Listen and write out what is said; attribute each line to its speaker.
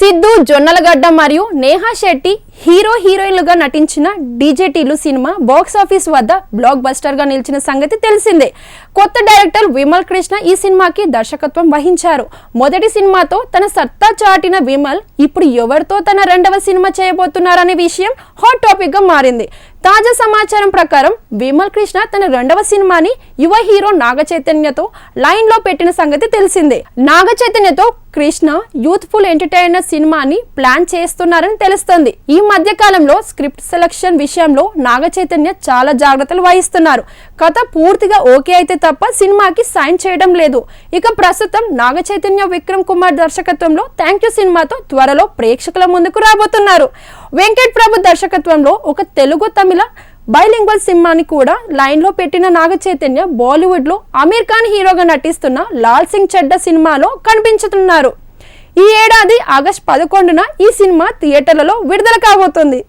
Speaker 1: సిద్ధు జొన్నలగడ్డ మరియు నేహా శెట్టి హీరో హీరోయిన్లుగా నటించిన డీజేటీలు సినిమా బాక్స్ ఆఫీస్ వద్ద బ్లాక్ బస్టర్గా నిలిచిన సంగతి తెలిసిందే. కొత్త డైరెక్టర్ విమల్ కృష్ణ ఈ సినిమాకి దర్శకత్వం వహించారు. మొదటి సినిమాతో తన సత్తా చాటిన విమల్ ఇప్పుడు ఎవరితో తన రెండవ సినిమా చేయబోతున్నారనే విషయం హాట్ టాపిక్గా మారింది. తాజా సమాచారం ప్రకారం విమల్ కృష్ణ తన రెండవ సినిమాని యువ హీరో నాగ చైతన్యతో లైన్లో పెట్టిన సంగతి తెలిసిందే. నాగ చైతన్యతో కృష్ణ యూత్ఫుల్ ఎంటర్టైనర్ సినిమాని ప్లాన్ చేస్తున్నారని తెలుస్తోంది. ఈ మధ్య కాలంలో స్క్రిప్ట్ సెలక్షన్ విషయంలో నాగ చైతన్య చాలా జాగ్రత్తలు వహిస్తున్నారు. కథ పూర్తిగా ఓకే అయితే తప్ప సినిమాకి సైన్ చేయడం లేదు. ఇక ప్రస్తుతం నాగ చైతన్య విక్రమ్ కుమార్ దర్శకత్వంలో థ్యాంక్ యూ సినిమాతో త్వరలో ప్రేక్షకుల ముందుకు రాబోతున్నారు. వెంకట్ ప్రభు దర్శకత్వంలో ఒక తెలుగు తమిళ బైలింగ్వల్ సినిమాని కూడా లైన్లో పెట్టిన నాగ చైతన్య బాలీవుడ్లో అమీర్ ఖాన్ హీరోగా నటిస్తున్న లాల్ సింగ్ చెడ్డ సినిమాలో కనిపించుతున్నారు. ఈ ఏడాది ఆగస్ట్ పదకొండున ఈ సినిమా థియేటర్లలో విడుదల కాబోతుంది.